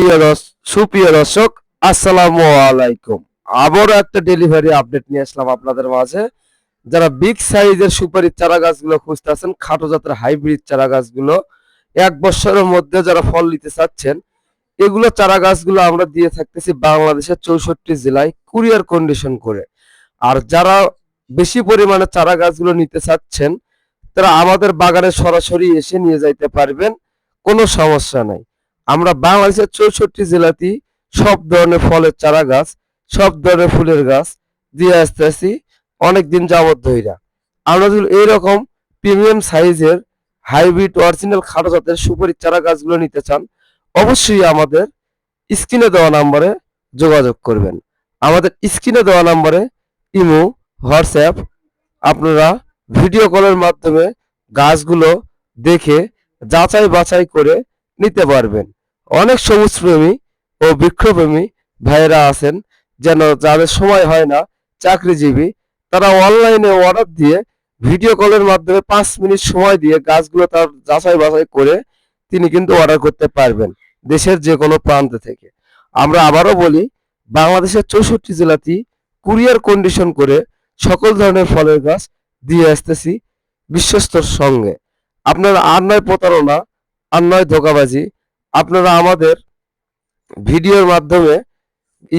প্রিয় সুপ্রিয় দর্শক, আসসালামু আলাইকুম। আবারও একটা ডেলিভারি আপডেট নিয়ে আসলাম আপনাদের মাঝে। যারা বিগ সাইজের সুপারির চারা গাছগুলো খুঁজতেছেন খাটো জাতের হাইব্রিড চারা গাছগুলো, এক বছরের মধ্যে যারা ফল নিতে চাচ্ছেন, এগুলো চারা গাছগুলো আমরা দিয়ে থাকতেছি বাংলাদেশের চৌষট্টি জেলায় কুরিয়ার কন্ডিশন করে। আর যারা বেশি পরিমাণে চারা গাছগুলো নিতে চাচ্ছেন, তারা আমাদের বাগানে সরাসরি এসে নিয়ে যাইতে পারবেন, কোনো সমস্যা নাই। আমরা বাংলাদেশের চৌষট্টি জেলাতেই সব ধরনের ফলের চারা গাছ, সব ধরনের ফুলের গাছ দিয়ে আসতেছি অনেকদিন যাবত ধইরা। আমরা যদি এইরকম প্রিমিয়াম সাইজের হাইব্রিড অরিজিনাল খাটো জাতের সুপারি চারা গাছগুলো নিতে চান, অবশ্যই আমাদের স্ক্রিনে দেওয়া নাম্বারে যোগাযোগ করবেন। আমাদের স্ক্রিনে দেওয়া নাম্বারে ইমো, হোয়াটসঅ্যাপ, আপনারা ভিডিও কলের মাধ্যমে গাছগুলো দেখে যাচাই বাছাই করে নিতে পারবেন। অনেক সবুজ প্রেমী ও বৃক্ষপ্রেমী ভাইয়েরা আছেন যেন যাদের সময় হয় না, চাকরিজীবী, তারা অনলাইনে অর্ডার দিয়ে ভিডিও কলের মাধ্যমে পাঁচ মিনিট সময় দিয়ে গাছগুলো তার যাচাই বাছাই করে তিনি কিন্তু অর্ডার করতে পারবেন দেশের যে কোনো প্রান্ত থেকে। আমরা আবারও বলি, বাংলাদেশের চৌষট্টি জেলাতেই কুরিয়ার কন্ডিশন করে সকল ধরনের ফলের গাছ দিয়ে আসতেছি বিশ্বস্তর সঙ্গে। আপনার আর নয় প্রতারণা, আর নয় ধোকাবাজি আপনারা আমাদের ভিডিওর মাধ্যমে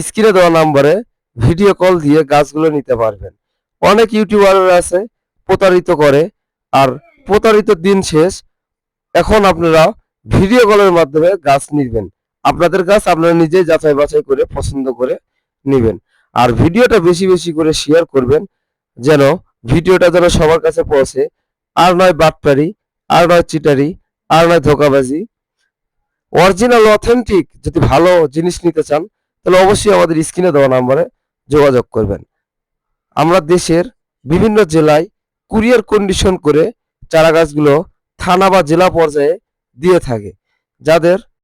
স্ক্রিনে দেওয়া নাম্বারে ভিডিও কল দিয়ে গাছগুলো নিতে পারবেন। অনেক ইউটিউবার আছে, প্রতারিত করে, আর প্রতারিত দিন শেষ, এখন আপনারা ভিডিও কলের মাধ্যমে গাছ নিবেন। আপনাদের গাছ আপনারা নিজেই যাচাই বাছাই করে, পছন্দ করে নিবেন। আর ভিডিওটা বেশি বেশি করে শেয়ার করবেন, যেন ভিডিওটা যেন সবার কাছে পৌঁছে। আর নয় বাটপারি, আর নয় চিটারি, আর নয় ধোকাবাজি অরিজিনাল অথেন্টিক যদি ভালো জিনিস নিতে চান, তাহলে অবশ্যই আমাদের স্ক্রিনে দেওয়া নাম্বারে যোগাযোগ করবেন। আমরা দেশের বিভিন্ন জেলায় কুরিয়ার কন্ডিশন করে চারাগাছগুলো থানা বা জেলা পর্যায়ে দিয়ে থাকে। যাদের